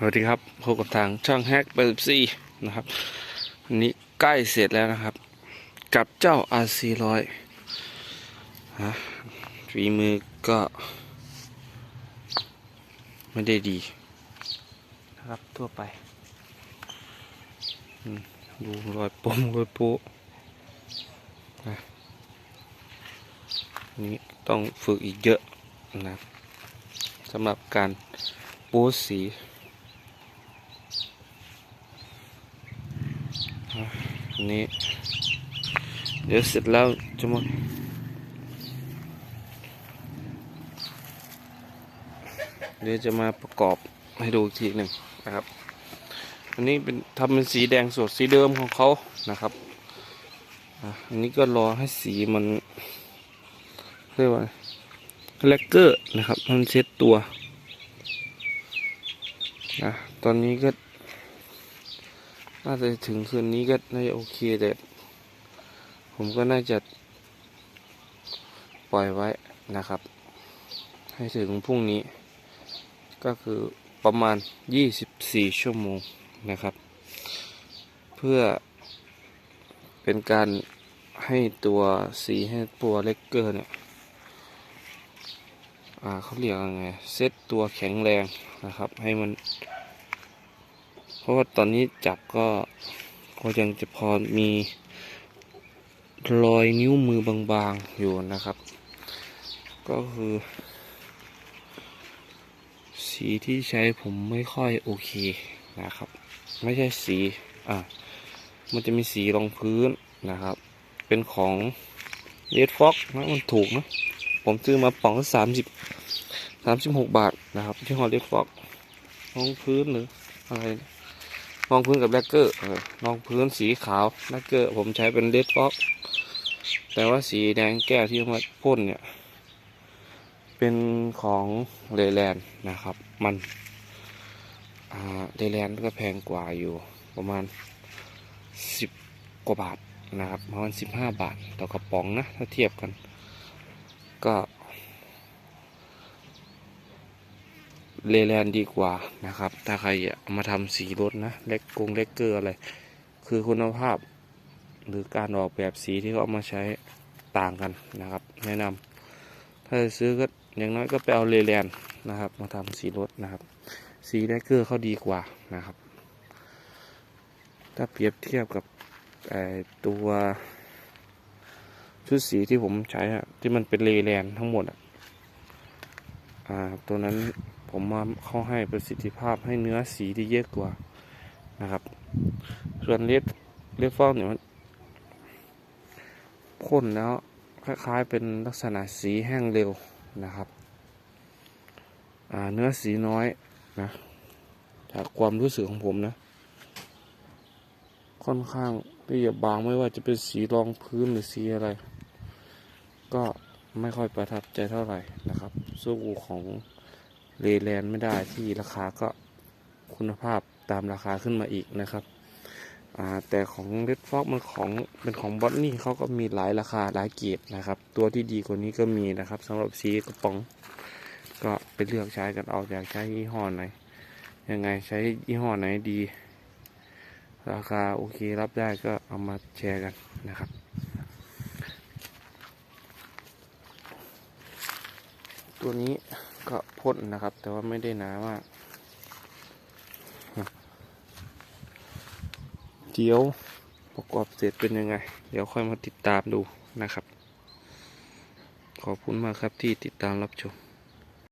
สวัสดีครับพบกับทางช่างแฮกเปิดซีนะครับอันนี้ใกล้เสร็จแล้วนะครับ กับเจ้า RC ร้อยฮะฝีมือก็ ไม่ได้ดีนะครับทั่วไปดูรอยปมรอยโป๊ะนะนี้ต้องฝึกอีกเยอะนะสำหรับการโป๊สี นี้ เดี๋ยวเสร็จแล้วจะมาเดี๋ยวจะมาประกอบให้ดูอีกทีหนึ่งนะครับ อันนี้เป็นทำเป็นสีแดงสดสีเดิมของเขานะครับอันนี้ก็รอให้สีมันเรียกว่าแลกเกอร์นะครับ มันเซ็ตตัวนะตอนนี้ก็ น่าจะถึงคืนนี้ก็น่าจะโอเคแต่ผมก็น่าจะปล่อยไว้นะครับ ให้ถึงพรุ่งนี้ ก็คือประมาณ 24 ชั่วโมงนะครับ เพื่อเป็นการให้ตัวสีให้ตัวเลกเกอร์เนี่ยอ่าเขาเรียกยังไงเซตตัวแข็งแรงนะครับ ให้มัน ราะว่าตอนนี้จับก็ก็ยังจะพอมีรอยนิ้วมือบางๆอยู่นะครับ ก็คือ สีที่ใช้ผมไม่ค่อยโอเคนะครับ ไม่ใช่สีอะมันจะมีสีรองพื้นนะครับ เป็นของเ e ดฟ็อกนะมันถูกนะ ผมซื้อมาป๋องสามสิบสามสิบหกบาทนะครับที่ฮอลเ e ดฟ็อกรองพื้นหรืออะไร รองพื้นกับแบล็กเกอร์เออรองพื้นสีขาวแบล็กเกอร์ผมใช้เป็นเลดฟ็อกแต่ว่าสีแดงแก้วที่มาพ่นเนี่ย เป็นของเลแลนนะครับ มันเลแลนก็แพงกว่าอยู่ประมาณสิบกว่าบาทนะครับประมาณสิบห้าบาทต่อกระป๋องนะ ถ้าเทียบกัน ก็ เลแลนด์ดีกว่านะครับ ถ้าใครามาทำสีรถนะเล็กกงเล็กเกอร์อะไร คือคุณภาพ หรือการออกแบบสีที่เขาเอามาใช้ต่างกันนะครับ แนะนำถ้าจะซื้อก็อย่างน้อยก็ไปเอาเลแลนนะครับ มาทำสีรถนะครับ สีเล็กเกอร์เขาดีกว่านะครับ ถ้าเปรียบเทียบกับตัวชุดสีที่ผมใช้ที่มันเป็นเลแลนทั้งหมดอะอ่าตัวนั้น ผมมาเข้าให้ประสิทธิภาพให้เนื้อสีที่เยอะกว่านะครับ ส่วนเลดเลดฟองเนี่ยมันพ่นแล้วคล้ายๆเป็นลักษณะสีแห้งเร็วนะครับเนื้อสีน้อยนะจากความรู้สึกของผมนะ ค่อนข้างที่จะบางไม่ว่าจะเป็นสีรองพื้นหรือสีอะไร ก็ไม่ค่อยประทับใจเท่าไหร่นะครับสู้ของ เลแลนไม่ได้ที่ราคาก็คุณภาพตามราคาขึ้นมาอีกนะครับแต่ของเ e ดฟอกมันของเป็นของบอทนี่เขาก็มีหลายราคาหลายเกรดนะครับ ตัวที่ดีกว่านี้ก็มีนะครับสำหรับสีกระป๋อง ก็ไปเลือกใช้กันเอาอยากใช้ยี่ห้อไหนยังไงใช้ยี่ห้อไหนดี ราคาโอเครับได้ก็เอามาแชร์กันนะครับตัวนี้ ก็พ่นนะครับ แต่ว่าไม่ได้หนามากเดี๋ยวประกอบเสร็จเป็นยังไง เดี๋ยวค่อยมาติดตามดูนะครับ ขอบคุณมากครับที่ติดตามรับชม